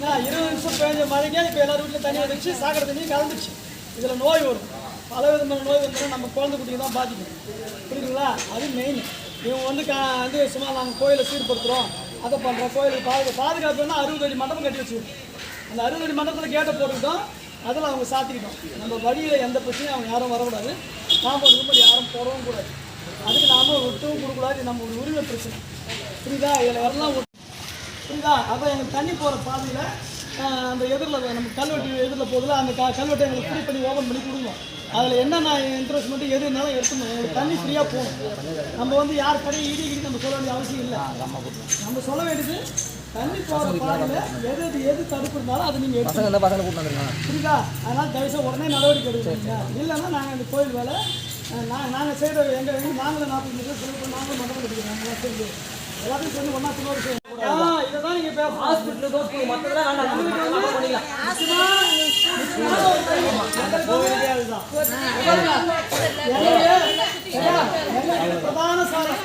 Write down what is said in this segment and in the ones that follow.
நான் இருபது நிமிஷம் பேஞ்ச மழைக்கே இப்போ எல்லார் வீட்டில் தண்ணி வந்துச்சு சாக்கடை தண்ணி கலந்துச்சு இதில் நோய் வரும். பல விதமான நோய் வந்தாலும் நம்ம குழந்தை குட்டிக்கு தான் பாதிக்கும். புரியுதுங்களா? அது மெயின் இவங்க வந்து கா வந்து சும்மா நாங்கள் கோயிலை சீர்படுத்துகிறோம் அதை பண்ணுறோம் கோயிலுக்கு பாதுகா பாதுகாப்புன்னா அறுபது அடி மண்டபம் கட்டி வச்சுருக்கோம். அந்த அறுபது அடி மண்டபத்தில் கேட்டை போட்டுக்கிட்டோம். அதில் அவங்க சாத்திக்கிட்டோம். நம்ம வழியில் எந்த பிரச்சனையும் அவங்க யாரும் வரக்கூடாது. காம்பவுண்ட் கும்பல் யாரும் போடவும் கூடாது. அதுக்கு நாம விட்டவும் கொடுக்கூடாது நம்ம ஒரு உரிமை பிரச்சனை. புரியுதா? இதில் வரலாம் விட்டு- புரியுதா? அப்போ எங்களுக்கு தண்ணி போகிற பாதையில் அந்த எதிரில் நம்ம கல்வெட்டு எதிரில் போகுதுல அந்த க கல்வெட்டை எங்களுக்கு ஃப்ரீ பண்ணி ஓப்பன் பண்ணி கொடுங்க. அதில் என்னென்ன இன்ட்ரெஸ்ட்மெண்ட் எது இருந்தாலும் எடுத்துக்கணும். எங்களுக்கு தண்ணி ஃப்ரீயாக போகணும். நம்ம வந்து யார் கடையை இடி இடி நம்ம சொல்ல வேண்டிய அவசியம் இல்லை. நம்ம சொல்ல வேண்டியது தண்ணி போகிற பாதையில் எது எது எது தடுப்பு இருந்தாலும் அதை நீங்கள் எடுத்து பசங்க பசங்களை கூட்டு வந்துருங்க. புரியுதா? அதனால் தயவுசெய்து உடனே நடவடிக்கை எடுக்கணும் இல்லைன்னா நாங்கள் இந்த கோயில் வேலை நான் நாங்கள் செய்கிற எங்கள் நாங்களும் நாற்பது மீட்டர் நாங்களும் மண்டபம் சேர்ந்து எல்லாத்தையும் சேர்ந்து ஒன்றா திருவாரூர் இதை தான் நீங்கள் பேச ஹாஸ்பிட்டல் தோப்பு மற்றதெல்லாம் வேண்டாம் பண்ணிக்கலாம் பிரதான சாரம்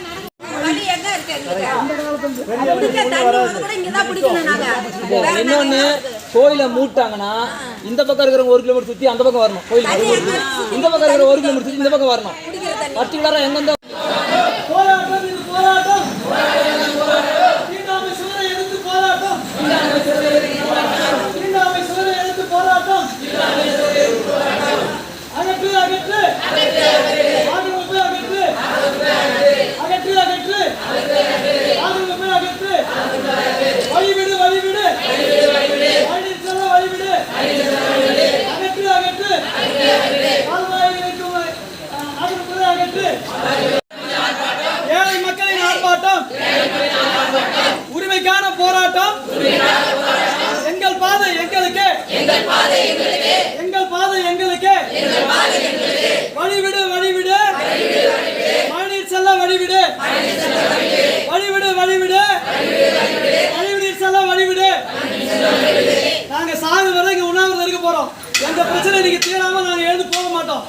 இன்னொன்னு கோயிலை மூட்டாங்கன்னா இந்த பக்கம் இருக்கிறவங்க ஒரு கிலோமீட்டர் சுத்தி அந்த பக்கம் வரணும். கோயில் இந்த பக்கம் இருக்கிற ஒரு கிலோமீட்டர் சுத்தி இந்த பக்கம் வரணும். பர்டிகுலரா எந்தெந்த போராட்டம் போராட்டம். நாங்க சாகு வரை இங்க உண்ணாவிரதம் இருக்க போறோம். எந்த பிரச்சனை இன்னைக்கு தீராம நாங்க எழுந்து போக மாட்டோம்.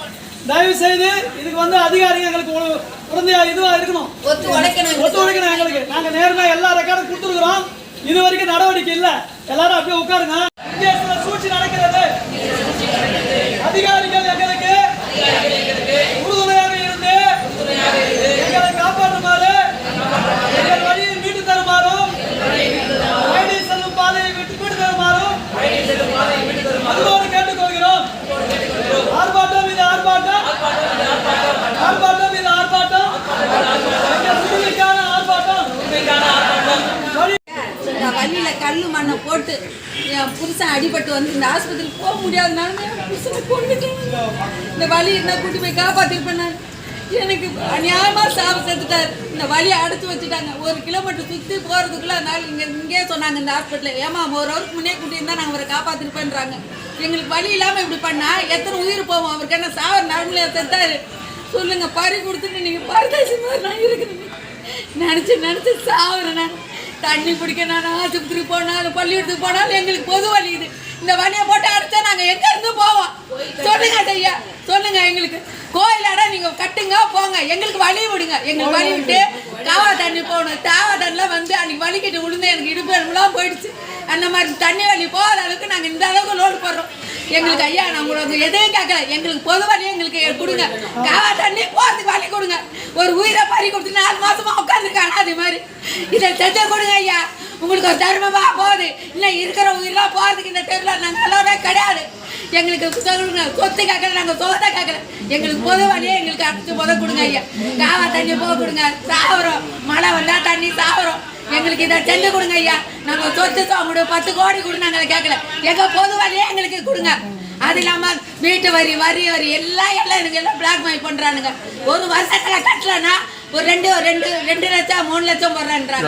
தயவு செய்து இதுக்கு வந்து அதிகாரிகள் எங்களுக்கு உ- உடந்தையா இதுவா இருக்கணும். ஒத்து உடைக்கணும் எங்களுக்கு. நாங்க நேர்மையா எல்லா ரெக்கார்டும் கொடுத்துருக்குறோம். இது வரைக்கும் நடவடிக்கை இல்ல. எல்லாரும் அப்படியே உட்காருங்க. சூழ்ச்சி பள்ளியில் கல் மண்ணை போட்டு என் புருஷன் அடிபட்டு வந்து இந்த ஆஸ்பத்திரிக்கு போக முடியாதனால புருஷனை கொண்டுட்டேன் இந்த வலி என்ன கூட்டி போய் காப்பாற்றிருப்பேன் நான் எனக்கு அநியாயமாக சாப செத்துட்டார். இந்த வழியை அடைச்சி வச்சுட்டாங்க. ஒரு கிலோமீட்டர் சுற்றி போகிறதுக்குள்ளே அதனால இங்கே இங்கே சொன்னாங்க இந்த ஹாஸ்பிட்டலில் ஏமா ஒரு ஹவருக்கு முன்னே கூட்டியிருந்தா நாங்கள் அவரை காப்பாற்றிருப்பேன்றாங்க எங்களுக்கு வழி இல்லாமல் இப்படி பண்ணால் எத்தனை உயிர் போவோம்? அவருக்கு என்ன சாவர் நடுநிலையா செத்தாரு. சொல்லுங்கள் பறி கொடுத்துட்டு நீங்கள் பரதேசி மாதிரி நான் இருக்கிறேன். நினச்சி நினச்சி சாவுறேன் நான். தண்ணி குடிக்க நான் ஆஸ்பத்திரி போனாலும் பள்ளிக்கூடத்துக்கு போனாலும் எங்களுக்கு பொது வலி இது. இந்த வழியை போட்டு அடிச்சா நாங்கள் எங்க இருந்து போவோம்? சொல்லுங்க ஐயா. சொல்லுங்க எங்களுக்கு. கோயிலாட நீங்க கட்டுங்க போங்க. எங்களுக்கு வழி விடுங்க. எங்களுக்கு வழி விட்டு காவா தண்ணி போகணும். தாவா தண்ணிலாம் வந்து அன்னைக்கு வலிக்கிட்டு விழுந்து எனக்கு இடுப்பு எலும்புலாம் போயிடுச்சு. அந்த மாதிரி தண்ணி வலி போகிற அளவுக்கு நாங்கள் இந்த அளவுக்கு லோடு போடுறோம். எங்களுக்கு ஐயா நான் உங்களுக்கு எதையும் கேட்கல. எங்களுக்கு பொது வழி எங்களுக்கு கொடுங்க. காவா தண்ணி போகிறதுக்கு வழி கொடுங்க. ஒரு உயிரை பறி கொடுத்து நாலு மாசமா உட்காந்துருக்காங்க அது மாதிரி இதை செஞ்சு கொடுங்க ஐயா. உங்களுக்கு ஒரு தர்மமா போகுது. இல்லை இருக்கிற உயிரெல்லாம் போகிறதுக்கு இந்த தெருவில் நாங்கள் எல்லாமே கிடையாது. எங்களுக்கு சொல்லுங்க சொத்து கேட்கல நாங்கள் சொத்தை கேட்கல. எங்களுக்கு பொது வழியே எங்களுக்கு அடிச்சு முத கொடுங்க ஐயா. காவா தண்ணி போக கொடுங்க. சாவரம் மழை வந்தா தண்ணி சாவரம் எங்களுக்கு இதை செஞ்சு கொடுங்க ஐயா. நாங்கள் சொத்து சாப்பிடு பத்து கோடி கொடு நாங்கள் கேட்கல. எங்கள் பொது வழியே எங்களுக்கு கொடுங்க. அது இல்லாமல் வீட்டு வரி வரி வரி எல்லாம் எல்லாம் எனக்கு எல்லாம் பிளாக்மெயில் பண்ணுறானுங்க ஒரு வருஷத்தில் கட்டலன்னா ஒரு ரெண்டு ரெண்டு ரெண்டு லட்சம் மூணு லட்சம் போடுறேன்றாங்க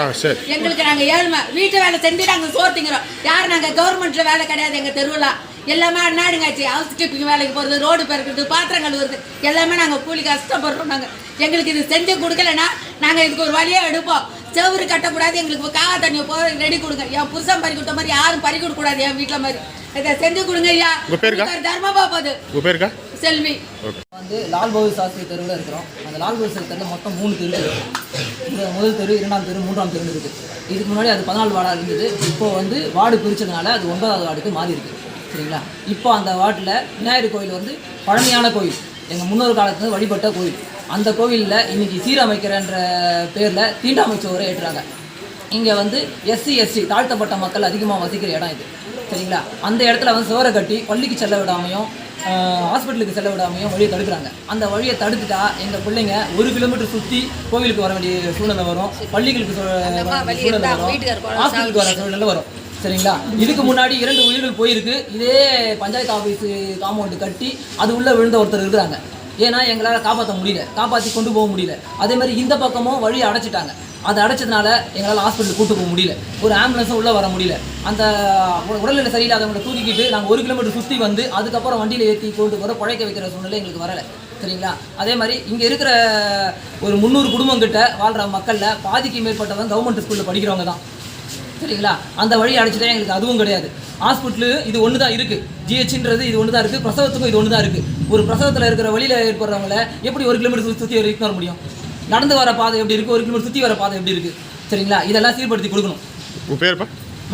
எங்களுக்கு நாங்க ஏழ்மை வீட்டு வேலை செஞ்சு நாங்க சோறு திங்கிறோம். யார் நாங்க கவர்மெண்ட்ல வேலை கிடையாது எங்க தெருவுல. எல்லாமே அண்ணாடுங்காச்சு ஹவுஸ் கீப்பிங் வேலைக்கு போகிறது ரோடு பெருக்கிறது பாத்திரம் கழுவுறது எல்லாமே நாங்கள் கூலி கஷ்டப்படுறோம் நாங்கள் எங்களுக்கு இது செஞ்சு கொடுக்கலன்னா நாங்கள் இதுக்கு ஒரு வழியாக எடுப்போம். செவுரு கட்டக்கூடாது எங்களுக்கு காவா தண்ணியை போ ரெடி கொடுங்க. என் புருஷன் பறி கொடுத்த மாதிரி யாரும் பறி கொடுக்க கூடாது என் வீட்டில் மாதிரி. இதை செஞ்சு கொடுங்க ஐயா. தர்மபா போகுது. செல்வி வந்து லால் பகதூர் சாஸ்திரி தெருவில் இருக்கிறோம். அந்த லால் பகதூர் சாஸ்திரி தெருவில் மொத்தம் மூணு தெரு இருக்குது இந்த முதல் தெரு இரண்டாம் தெரு மூன்றாம் தெரு இருக்குது இதுக்கு முன்னாடி அது பதினாலு வார்டாக இருந்தது. இப்போ வந்து வார்டு பிரித்ததுனால அது ஒன்பதாவது வார்டுக்கு மாறி இருக்கு. சரிங்களா? இப்போ அந்த வார்டில் விநாயகர் கோயில் வந்து பழமையான கோயில். எங்கள் முன்னோர் காலத்துல வழிபட்ட கோயில். அந்த கோவிலில் இன்னைக்கு சீரமைக்கிறன்ற பேரில் தீண்டாமை சோறை ஏற்றுறாங்க. இங்கே வந்து எஸ்சி எஸ்சி தாழ்த்தப்பட்ட மக்கள் அதிகமாக வசிக்கிற இடம் இது. சரிங்களா? அந்த இடத்துல வந்து சுவரை கட்டி பள்ளிக்கு செல்ல விடாமையும் ஹாஸ்பிட்டலுக்கு செல்ல விடாமையும் வழியை தடுக்கிறாங்க. அந்த வழியை தடுத்துட்டா எங்கள் பிள்ளைங்க ஒரு கிலோமீட்டர் சுற்றி கோவிலுக்கு வர வேண்டிய சூழ்நிலை வரும். பள்ளிகளுக்கு சூழ்நிலை வரும். ஹாஸ்பிட்டலுக்கு வர சூழ்நிலை வரும். சரிங்களா? இதுக்கு முன்னாடி இரண்டு உயிர்கள் போயிருக்கு. இதே பஞ்சாயத்து ஆஃபீஸ் காம்பவுண்டு கட்டி அது உள்ளே விழுந்த ஒருத்தர் இருக்கிறாங்க. ஏன்னா எங்களால் காப்பாற்ற முடியல. காப்பாற்றி கொண்டு போக முடியல. அதே மாதிரி இந்த பக்கமும் வழி அடைச்சிட்டாங்க. அதை அடைச்சதுனால எங்களால் ஹாஸ்பிட்டல் கூட்டு போக முடியல. ஒரு ஆம்புலன்ஸும் உள்ளே வர முடியல. அந்த உடல்நிலை சரியில்லாதவங்களை தூக்கிக்கிட்டு நாங்கள் ஒரு கிலோமீட்டர் சுற்றி வந்து அதுக்கப்புறம் வண்டியில் ஏற்றி கொண்டு போகிற குழைக்க வைக்கிற சூழ்நிலை எங்களுக்கு வரலை. சரிங்களா? அதே மாதிரி இங்கே இருக்கிற ஒரு முந்நூறு குடும்பங்கிட்ட வாழ்கிற மக்களில் பாதிக்கு மேற்பட்டவங்க கவர்மெண்ட் ஸ்கூலில் படிக்கிறவங்க தான். சரிங்களா? அந்த வழி அடைச்சிட்டா எங்களுக்கு அதுவும் கிடையாது. ஹாஸ்பிட்டலு இது ஒன்று தான் இருக்குது ஜிஹெச்ன்றது இது ஒன்று தான் இருக்குது பிரசவத்துக்கும் இது ஒன்று தான் இருக்குது ஒரு பிரசவத்தில் இருக்கிற வழியில் ஏற்படுறவங்கள எப்படி ஒரு கிலோமீட்டர் சுற்றி வர முடியும்? நடந்து வர பாதை எப்படி இருக்குது ஒரு கிலோமீட்டர் சுற்றி வர பாதை எப்படி இருக்குது சரிங்களா? இதெல்லாம் சீர்படுத்தி கொடுக்கணும்.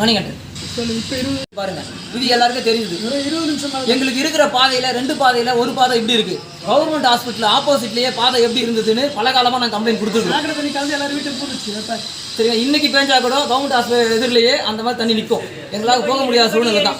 மணிகண்டன். சொல்லு இப்போ இருபது பாருங்க. இது எல்லாருக்கும் தெரியுது. ஒரு இருபது நிமிஷம் எங்களுக்கு இருக்கிற பாதையில ரெண்டு பாதையில ஒரு பாதை இப்படி இருக்கு. கவர்மெண்ட் ஹாஸ்பிட்டல் ஆப்போசிட்லயே பாதை எப்படி இருந்ததுன்னு பல காலமா நான் கம்ப்ளைண்ட் கொடுத்துருக்கோம். தண்ணி கலந்து எல்லாரும் வீட்டுக்கு போட்டுச்சு சரிங்க இன்னைக்கு பேஞ்சா கூட கவர்மெண்ட் ஹாஸ்பிட்டல் எதிரிலேயே அந்த மாதிரி தண்ணி நிற்கும் எங்களால் போக முடியாத சூழ்நிலை தான்.